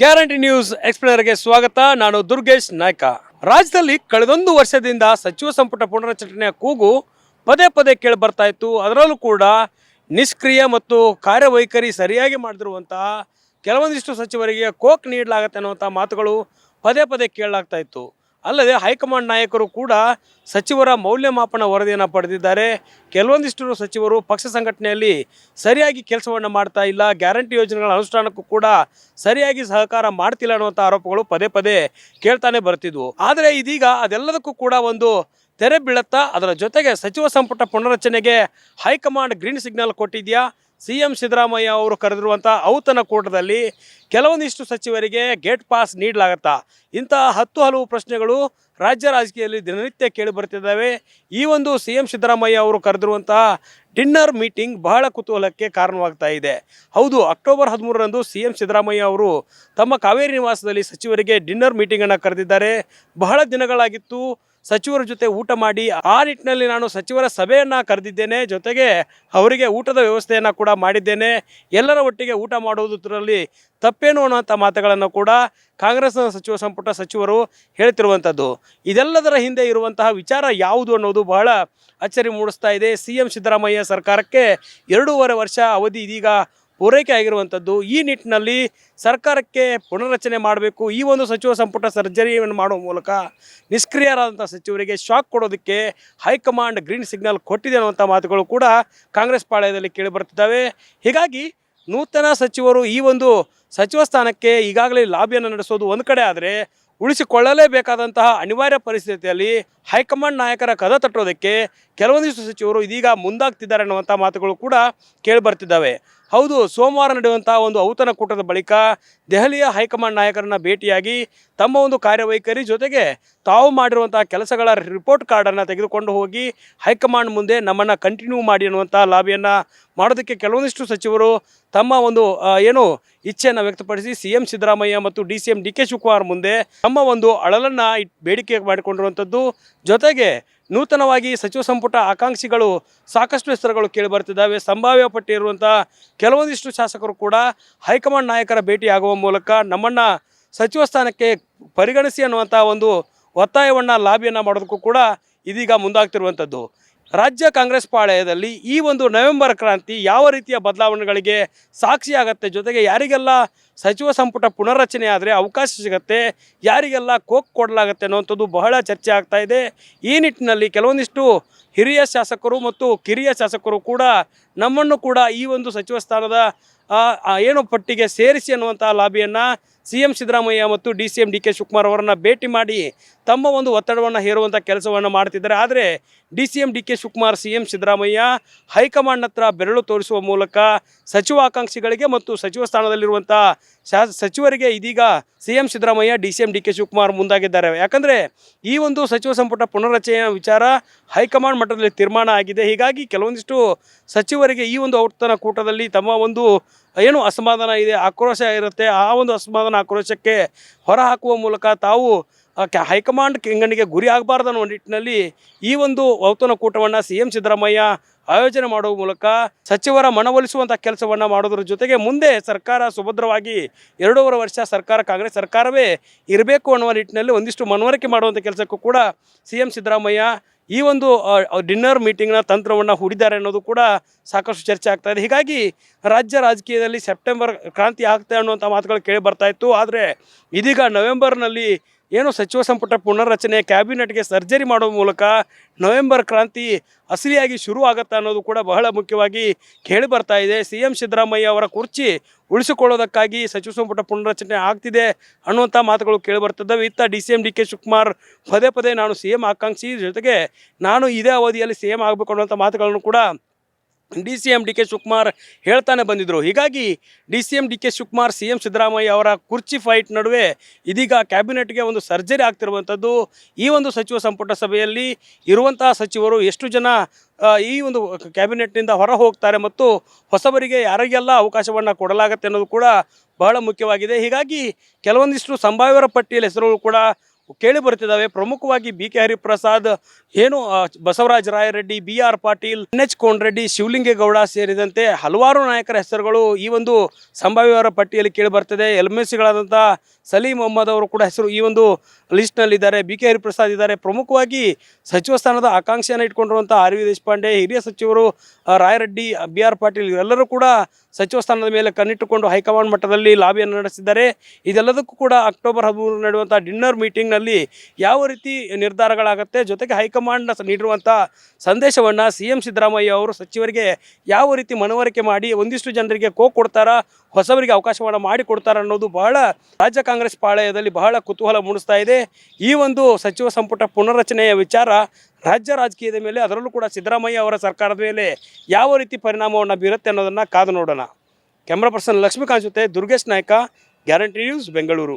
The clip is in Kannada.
ಗ್ಯಾರಂಟಿ ನ್ಯೂಸ್ ಎಕ್ಸ್ಪ್ಲೇನರ್ಗೆ ಸ್ವಾಗತ. ನಾನು ದುರ್ಗೇಶ್ ನಾಯ್ಕ. ರಾಜ್ಯದಲ್ಲಿ ಕಳೆದೊಂದು ವರ್ಷದಿಂದ ಸಚಿವ ಸಂಪುಟ ಪುನರಚನೆಯ ಕೂಗು ಪದೇ ಪದೇ ಕೇಳಿ ಬರ್ತಾ ಇತ್ತು. ಅದರಲ್ಲೂ ಕೂಡ ನಿಷ್ಕ್ರಿಯ ಮತ್ತು ಕಾರ್ಯವೈಖರಿ ಸರಿಯಾಗಿ ಮಾಡದಿರುವಂತಹ ಕೆಲವೊಂದಿಷ್ಟು ಸಚಿವರಿಗೆ ಕೋಕ್ ನೀಡಲಾಗತ್ತೆ ಅನ್ನುವಂಥ ಮಾತುಗಳು ಪದೇ ಪದೇ ಕೇಳಲಾಗ್ತಾ ಇತ್ತು. ಅಲ್ಲದೆ ಹೈಕಮಾಂಡ್ ನಾಯಕರು ಕೂಡ ಸಚಿವರ ಮೌಲ್ಯಮಾಪನ ವರದಿಯನ್ನು ಪಡೆದಿದ್ದಾರೆ. ಕೆಲವೊಂದಿಷ್ಟು ಸಚಿವರು ಪಕ್ಷ ಸಂಘಟನೆಯಲ್ಲಿ ಸರಿಯಾಗಿ ಕೆಲಸವನ್ನು ಮಾಡ್ತಾ ಇಲ್ಲ. ಗ್ಯಾರಂಟಿ ಯೋಜನೆಗಳ ಅನುಷ್ಠಾನಕ್ಕೂ ಕೂಡ ಸರಿಯಾಗಿ ಸಹಕಾರ ಮಾಡ್ತಿಲ್ಲ ಅನ್ನುವಂಥ ಆರೋಪಗಳು ಪದೇ ಪದೇ ಕೇಳ್ತಾನೆ ಬರ್ತಿದ್ವು. ಆದರೆ ಇದೀಗ ಅದೆಲ್ಲದಕ್ಕೂ ಕೂಡ ಒಂದು ತೆರೆ ಬೀಳತ್ತಾ ಅದರ ಜೊತೆಗೆ ಸಚಿವ ಸಂಪುಟ ಪುನರಚನೆಗೆ ಹೈಕಮಾಂಡ್ ಗ್ರೀನ್ ಸಿಗ್ನಲ್ ಕೊಟ್ಟಿದ್ಯಾ? ಸಿ ಎಂ ಸಿದ್ದರಾಮಯ್ಯ ಅವರು ಕರೆದಿರುವಂಥ ಔತಣ ಕೂಟದಲ್ಲಿ ಕೆಲವೊಂದಿಷ್ಟು ಸಚಿವರಿಗೆ ಗೇಟ್ ಪಾಸ್ ನೀಡಲಾಗತ್ತಾ ಇಂತಹ ಹತ್ತು ಹಲವು ಪ್ರಶ್ನೆಗಳು ರಾಜ್ಯ ರಾಜಕೀಯದಲ್ಲಿ ದಿನನಿತ್ಯ ಕೇಳಿ ಬರ್ತಿದ್ದಾವೆ ಈ ಒಂದು ಸಿ ಎಂ ಸಿದ್ದರಾಮಯ್ಯ ಅವರು ಕರೆದಿರುವಂತಹ ಡಿನ್ನರ್ ಮೀಟಿಂಗ್ ಬಹಳ ಕುತೂಹಲಕ್ಕೆ ಕಾರಣವಾಗ್ತಾ ಇದೆ. ಹೌದು, ಅಕ್ಟೋಬರ್ ಹದಿಮೂರರಂದು ಸಿ ಎಂ ಸಿದ್ದರಾಮಯ್ಯ ಅವರು ತಮ್ಮ ಕಾವೇರಿ ನಿವಾಸದಲ್ಲಿ ಸಚಿವರಿಗೆ ಡಿನ್ನರ್ ಮೀಟಿಂಗನ್ನು ಕರೆದಿದ್ದಾರೆ. ಬಹಳ ದಿನಗಳಾಗಿತ್ತು. ಸಚಿವರ ಜೊತೆ ಊಟ ಮಾಡಿ, ಆ ನಿಟ್ಟಿನಲ್ಲಿ ನಾನು ಸಚಿವರ ಸಭೆಯನ್ನು ಕರೆದಿದ್ದೇನೆ. ಜೊತೆಗೆ ಅವರಿಗೆ ಊಟದ ವ್ಯವಸ್ಥೆಯನ್ನು ಕೂಡ ಮಾಡಿದ್ದೇನೆ. ಎಲ್ಲರ ಒಟ್ಟಿಗೆ ಊಟ ಮಾಡುವುದರಲ್ಲಿ ತಪ್ಪೇನು ಅನ್ನುವಂಥ ಮಾತುಗಳನ್ನು ಕೂಡ ಕಾಂಗ್ರೆಸ್ನ ಸಚಿವ, ಸಂಪುಟ ಸಚಿವರು ಹೇಳ್ತಿರುವಂಥದ್ದು. ಇದೆಲ್ಲದರ ಹಿಂದೆ ಇರುವಂತಹ ವಿಚಾರ ಯಾವುದು ಅನ್ನೋದು ಬಹಳ ಅಚ್ಚರಿ ಮೂಡಿಸ್ತಾ ಇದೆ. ಸಿ ಎಂ ಸಿದ್ದರಾಮಯ್ಯ ಸರ್ಕಾರಕ್ಕೆ ಎರಡೂವರೆ ವರ್ಷ ಅವಧಿ ಇದೀಗ ಪೂರೈಕೆ ಆಗಿರುವಂಥದ್ದು ಈ ನಿಟ್ಟಿನಲ್ಲಿ ಸರ್ಕಾರಕ್ಕೆ ಪುನರ್ರಚನೆ ಮಾಡಬೇಕು. ಈ ಒಂದು ಸಚಿವ ಸಂಪುಟ ಸರ್ಜರಿಯನ್ನು ಮಾಡುವ ಮೂಲಕ ನಿಷ್ಕ್ರಿಯರಾದಂಥ ಸಚಿವರಿಗೆ ಶಾಕ್ ಕೊಡೋದಕ್ಕೆ ಹೈಕಮಾಂಡ್ ಗ್ರೀನ್ ಸಿಗ್ನಲ್ ಕೊಟ್ಟಿದೆ ಅನ್ನುವಂಥ ಮಾತುಗಳು ಕೂಡ ಕಾಂಗ್ರೆಸ್ ಪಾಳ್ಯದಲ್ಲಿ ಕೇಳಿಬರ್ತಿದ್ದಾವೆ ಹೀಗಾಗಿ ನೂತನ ಸಚಿವರು ಈ ಒಂದು ಸಚಿವ ಸ್ಥಾನಕ್ಕೆ ಈಗಾಗಲೇ ಲಾಬಿಯನ್ನು ನಡೆಸೋದು ಒಂದು ಕಡೆ ಆದರೆ ಉಳಿಸಿಕೊಳ್ಳಲೇಬೇಕಾದಂತಹ ಅನಿವಾರ್ಯ ಪರಿಸ್ಥಿತಿಯಲ್ಲಿ ಹೈಕಮಾಂಡ್ ನಾಯಕರ ಕದ ತಟ್ಟೋದಕ್ಕೆ ಕೆಲವೊಂದಿಷ್ಟು ಸಚಿವರು ಇದೀಗ ಮುಂದಾಗ್ತಿದ್ದಾರೆ ಅನ್ನುವಂಥ ಮಾತುಗಳು ಕೂಡ ಕೇಳಿಬರ್ತಿದ್ದಾವೆ. ಹೌದು, ಸೋಮವಾರ ನಡೆಯುವಂಥ ಒಂದು ಔತಣಕೂಟದ ಬಳಿಕ ದೆಹಲಿಯ ಹೈಕಮಾಂಡ್ ನಾಯಕರನ್ನ ಭೇಟಿಯಾಗಿ ತಮ್ಮ ಒಂದು ಕಾರ್ಯವೈಖರಿ ಜೊತೆಗೆ ತಾವು ಮಾಡಿರುವಂಥ ಕೆಲಸಗಳ ರಿಪೋರ್ಟ್ ಕಾರ್ಡನ್ನು ತೆಗೆದುಕೊಂಡು ಹೋಗಿ ಹೈಕಮಾಂಡ್ ಮುಂದೆ ನಮ್ಮನ್ನು ಕಂಟಿನ್ಯೂ ಮಾಡಿ ಅನ್ನುವಂಥ ಲಾಬಿಯನ್ನು ಮಾಡೋದಕ್ಕೆ ಕೆಲವೊಂದಿಷ್ಟು ಸಚಿವರು ತಮ್ಮ ಒಂದು ಏನು ಇಚ್ಛೆಯನ್ನು ವ್ಯಕ್ತಪಡಿಸಿ ಸಿ ಎಂ ಸಿದ್ದರಾಮಯ್ಯ ಮತ್ತು D C M D K Shivakumar ಮುಂದೆ ತಮ್ಮ ಒಂದು ಅಳಲನ್ನು ಬೇಡಿಕೆ ಮಾಡಿಕೊಂಡಿರುವಂಥದ್ದು ಜೊತೆಗೆ ನೂತನವಾಗಿ ಸಚಿವ ಸಂಪುಟ ಆಕಾಂಕ್ಷಿಗಳು ಸಾಕಷ್ಟು ಹೆಸರುಗಳು ಕೇಳಿ ಬರ್ತಿದ್ದಾವೆ ಸಂಭಾವ್ಯ ಪಟ್ಟಿ ಇರುವಂಥ ಕೆಲವೊಂದಿಷ್ಟು ಶಾಸಕರು ಕೂಡ ಹೈಕಮಾಂಡ್ ನಾಯಕರ ಭೇಟಿ ಆಗುವ ಮೂಲಕ ನಮ್ಮನ್ನು ಸಚಿವ ಸ್ಥಾನಕ್ಕೆ ಪರಿಗಣಿಸಿ ಅನ್ನುವಂಥ ಒಂದು ಒತ್ತಾಯವನ್ನು, ಲಾಬಿಯನ್ನು ಮಾಡೋದಕ್ಕೂ ಕೂಡ ಇದೀಗ ಮುಂದಾಗ್ತಿರುವಂಥದ್ದು ರಾಜ್ಯ ಕಾಂಗ್ರೆಸ್ ಪಾಳೆಯದಲ್ಲಿ ಈ ಒಂದು ನವೆಂಬರ್ ಕ್ರಾಂತಿ ಯಾವ ರೀತಿಯ ಬದಲಾವಣೆಗಳಿಗೆ ಸಾಕ್ಷಿಯಾಗತ್ತೆ ಜೊತೆಗೆ ಯಾರಿಗೆಲ್ಲ ಸಚಿವ ಸಂಪುಟ ಪುನರ್ರಚನೆ ಆದರೆ ಅವಕಾಶ ಸಿಗತ್ತೆ, ಯಾರಿಗೆಲ್ಲ ಕೋಕ್ ಕೊಡಲಾಗತ್ತೆ ಅನ್ನೋವಂಥದ್ದು ಬಹಳ ಚರ್ಚೆ ಆಗ್ತಾ ಇದೆ. ಈ ನಿಟ್ಟಿನಲ್ಲಿ ಕೆಲವೊಂದಿಷ್ಟು ಹಿರಿಯ ಶಾಸಕರು ಮತ್ತು ಕಿರಿಯ ಶಾಸಕರು ಕೂಡ ನಮ್ಮನ್ನು ಕೂಡ ಈ ಒಂದು ಸಚಿವ ಸ್ಥಾನದ ಏನು ಪಟ್ಟಿಗೆ ಸೇರಿಸಿ ಅನ್ನುವಂಥ ಲಾಬಿಯನ್ನು ಸಿ ಎಂ ಸಿದ್ದರಾಮಯ್ಯ ಮತ್ತು D C M D K Shivakumar ಅವರನ್ನು ಭೇಟಿ ಮಾಡಿ ತಮ್ಮ ಒಂದು ಒತ್ತಡವನ್ನು ಹೇರುವಂಥ ಕೆಲಸವನ್ನು ಮಾಡ್ತಿದ್ದಾರೆ. ಆದರೆ D C M D K Shivakumar C M Siddaramaiah high command ಹತ್ರ ಬೆರಳು ತೋರಿಸುವ ಮೂಲಕ ಸಚಿವ ಆಕಾಂಕ್ಷಿಗಳಿಗೆ ಮತ್ತು ಸಚಿವ ಸ್ಥಾನದಲ್ಲಿರುವಂಥ ಶಾ ಸಚಿವರಿಗೆ ಇದೀಗ C M Siddaramaiah, D C M D K Shivakumar ಮುಂದಾಗಿದ್ದಾರೆ. ಯಾಕಂದರೆ ಈ ಒಂದು ಸಚಿವ ಸಂಪುಟ ಪುನರ್ರಚನೆಯ ವಿಚಾರ ಹೈಕಮಾಂಡ್ ಮಟ್ಟದಲ್ಲಿ ತೀರ್ಮಾನ ಆಗಿದೆ. ಹೀಗಾಗಿ ಕೆಲವೊಂದಿಷ್ಟು ಸಚಿವರಿಗೆ ಈ ಒಂದು ಔತನ ಕೂಟದಲ್ಲಿ ತಮ್ಮ ಒಂದು ಏನು ಅಸಮಾಧಾನ ಇದೆ, ಆಕ್ರೋಶ ಇರುತ್ತೆ. ಆ ಒಂದು ಅಸಮಾಧಾನ, ಆಕ್ರೋಶಕ್ಕೆ ಹೊರಹಾಕುವ ಮೂಲಕ ತಾವು ಹೈಕಮಾಂಡ್ ಕೆಂಗಣ್ಣಿಗೆ ಗುರಿ ಆಗಬಾರ್ದು ಅನ್ನೋ ನಿಟ್ಟಿನಲ್ಲಿ ಈ ಒಂದು ಔತನ ಕೂಟವನ್ನು ಸಿ ಎಂ ಸಿದ್ದರಾಮಯ್ಯ ಆಯೋಜನೆ ಮಾಡುವ ಮೂಲಕ ಸಚಿವರ ಮನವೊಲಿಸುವಂತಹ ಕೆಲಸವನ್ನು ಮಾಡೋದ್ರ ಜೊತೆಗೆ ಮುಂದೆ ಸರ್ಕಾರ ಸುಭದ್ರವಾಗಿ ಎರಡೂವರೆ ವರ್ಷ ಸರ್ಕಾರ ಕಾಂಗ್ರೆಸ್ ಸರ್ಕಾರವೇ ಇರಬೇಕು ಅನ್ನುವ ನಿಟ್ಟಿನಲ್ಲಿ ಒಂದಿಷ್ಟು ಮನವರಿಕೆ ಮಾಡುವಂಥ ಕೆಲಸಕ್ಕೂ ಕೂಡ ಸಿ ಎಂ ಸಿದ್ದರಾಮಯ್ಯ ಈ ಒಂದು ಡಿನ್ನರ್ ಮೀಟಿಂಗ್ನ ತಂತ್ರವನ್ನು ಹೂಡಿದ್ದಾರೆ ಅನ್ನೋದು ಕೂಡ ಸಾಕಷ್ಟು ಚರ್ಚೆ ಆಗ್ತಾ ಇದೆ. ಹೀಗಾಗಿ ರಾಜ್ಯ ರಾಜಕೀಯದಲ್ಲಿ ಸೆಪ್ಟೆಂಬರ್ ಕ್ರಾಂತಿ ಆಗ್ತದೆ ಅನ್ನುವಂಥ ಮಾತುಗಳು ಕೇಳಿ ಬರ್ತಾ ಇತ್ತು. ಆದರೆ ಇದೀಗ ನವೆಂಬರ್ನಲ್ಲಿ ಏನು ಸಚಿವ ಸಂಪುಟ ಪುನರ್ರಚನೆ, ಕ್ಯಾಬಿನೆಟ್ಗೆ ಸರ್ಜರಿ ಮಾಡುವ ಮೂಲಕ ನವೆಂಬರ್ ಕ್ರಾಂತಿ ಅಸಲಿಯಾಗಿ ಶುರು ಆಗುತ್ತಾ ಅನ್ನೋದು ಕೂಡ ಬಹಳ ಮುಖ್ಯವಾಗಿ ಕೇಳಿ ಬರ್ತಾ ಇದೆ. ಸಿ ಎಂ ಸಿದ್ದರಾಮಯ್ಯ ಅವರ ಕುರ್ಚಿ ಉಳಿಸಿಕೊಳ್ಳೋದಕ್ಕಾಗಿ ಸಚಿವ ಸಂಪುಟ ಪುನರ್ರಚನೆ ಆಗ್ತಿದೆ ಅನ್ನುವಂಥ ಮಾತುಗಳು ಕೇಳಿ ಬರ್ತಿದ್ದಾವೆ ಇತ್ತ D C M D K Shivakumar ಪದೇ ಪದೇ ನಾನು ಸಿ ಎಂ ಆಕಾಂಕ್ಷಿ ಜೊತೆಗೆ ನಾನು ಇದೇ ಅವಧಿಯಲ್ಲಿ ಸಿ ಎಂ ಆಗಬೇಕು ಅನ್ನುವಂಥ ಮಾತುಗಳನ್ನು ಕೂಡ D C M D K Shivakumar ಹೇಳ್ತಾನೆ ಬಂದಿದ್ದರು ಹೀಗಾಗಿ D C M D K Shivakumar, C M Siddaramaiah ಅವರ ಕುರ್ಚಿ ಫೈಟ್ ನಡುವೆ ಇದೀಗ ಕ್ಯಾಬಿನೆಟ್ಗೆ ಒಂದು ಸರ್ಜರಿ ಆಗ್ತಿರುವಂಥದ್ದು. ಈ ಒಂದು ಸಚಿವ ಸಂಪುಟ ಸಭೆಯಲ್ಲಿ ಇರುವಂತಹ ಸಚಿವರು ಎಷ್ಟು ಜನ ಈ ಒಂದು ಕ್ಯಾಬಿನೆಟ್ನಿಂದ ಹೊರ ಹೋಗ್ತಾರೆ ಮತ್ತು ಹೊಸಬರಿಗೆ ಯಾರಿಗೆಲ್ಲ ಅವಕಾಶವನ್ನು ಕೊಡಲಾಗತ್ತೆ ಅನ್ನೋದು ಕೂಡ ಬಹಳ ಮುಖ್ಯವಾಗಿದೆ. ಹೀಗಾಗಿ ಕೆಲವೊಂದಿಷ್ಟು ಸಂಭಾವ್ಯರ ಪಟ್ಟಿಯಲ್ಲಿ ಹೆಸರುಗಳು ಕೂಡ ಕೇಳಿ ಬರ್ತಿದ್ದಾವೆ ಪ್ರಮುಖವಾಗಿ ಬಿ ಕೆ ಹರಿಪ್ರಸಾದ್, ಏನು Basavaraja Rayareddy, B R Patil, N H Konareddy, Shivalingegowda ಸೇರಿದಂತೆ ಹಲವಾರು ನಾಯಕರ ಹೆಸರುಗಳು ಈ ಒಂದು ಸಂಭಾವ್ಯವರ ಪಟ್ಟಿಯಲ್ಲಿ ಕೇಳಿ ಬರ್ತದೆ. ಎಲ್ ಎಂ ಸಿಗಳಾದಂಥ ಸಲೀಂ ಮೊಹಮ್ಮದ್ ಅವರು ಕೂಡ ಹೆಸರು ಈ ಒಂದು ಲಿಸ್ಟ್ನಲ್ಲಿದ್ದಾರೆ. ಬಿ ಕೆ ಹರಿಪ್ರಸಾದ್ ಇದ್ದಾರೆ. ಪ್ರಮುಖವಾಗಿ ಸಚಿವ ಸ್ಥಾನದ ಆಕಾಂಕ್ಷೆಯನ್ನು ಇಟ್ಕೊಂಡಿರುವಂಥ ಆರ್ ವಿ ದೇಶಪಾಂಡೆ, ಹಿರಿಯ ಸಚಿವರು ರಾಯರೆಡ್ಡಿ, ಬಿ ಆರ್ ಪಾಟೀಲ್, ಇವರೆಲ್ಲರೂ ಕೂಡ ಸಚಿವ ಸ್ಥಾನದ ಮೇಲೆ ಕಣ್ಣಿಟ್ಟುಕೊಂಡು ಹೈಕಮಾಂಡ್ ಮಟ್ಟದಲ್ಲಿ ಲಾಬಿಯನ್ನು ನಡೆಸಿದ್ದಾರೆ. ಇದೆಲ್ಲದಕ್ಕೂ ಕೂಡ ಅಕ್ಟೋಬರ್ ಹದಿಮೂರು ನಡೆಯುವಂಥ ಡಿನ್ನರ್ ಮೀಟಿಂಗ್ನಲ್ಲಿ ಯಾವ ರೀತಿ ನಿರ್ಧಾರಗಳಾಗುತ್ತೆ? ಜೊತೆಗೆ ಹೈಕಮಾಂಡ್ ಸ- ನೀಡಿರುವಂಥ ಸಂದೇಶವನ್ನು ಸಿ ಎಂ ಸಿದ್ದರಾಮಯ್ಯ ಅವರು ಸಚಿವರಿಗೆ ಯಾವ ರೀತಿ ಮನವರಿಕೆ ಮಾಡಿ ಒಂದಿಷ್ಟು ಜನರಿಗೆ ಕೋ ಕೊಡ್ತಾರಾ, ಹೊಸವರಿಗೆ ಅವಕಾಶವನ್ನು ಮಾಡಿಕೊಡ್ತಾರ ಅನ್ನೋದು ಬಹಳ ರಾಜ್ಯ ಕಾಂಗ್ರೆಸ್ ಪಾಳಯದಲ್ಲಿ ಬಹಳ ಕುತೂಹಲ ಮೂಡಿಸ್ತಾ ಇದೆ. ಈ ಒಂದು ಸಚಿವ ಸಂಪುಟ ಪುನರ್ರಚನೆಯ ವಿಚಾರ ರಾಜ್ಯ ರಾಜಕೀಯದ ಮೇಲೆ ಅದರಲ್ಲೂ ಕೂಡ ಸಿದ್ದರಾಮಯ್ಯ ಅವರ ಸರ್ಕಾರದ ಮೇಲೆ ಯಾವ ರೀತಿ ಪರಿಣಾಮವನ್ನು ಬೀರುತ್ತೆ ಅನ್ನೋದನ್ನು ಕಾದು ನೋಡೋಣ. ಕ್ಯಾಮ್ರಾ ಪರ್ಸನ್ ಲಕ್ಷ್ಮೀಕಾಂತ್ ಜೊತೆ ದುರ್ಗೇಶ್ ನಾಯ್ಕ ಗ್ಯಾರಂಟಿ ನ್ಯೂಸ್ ಬೆಂಗಳೂರು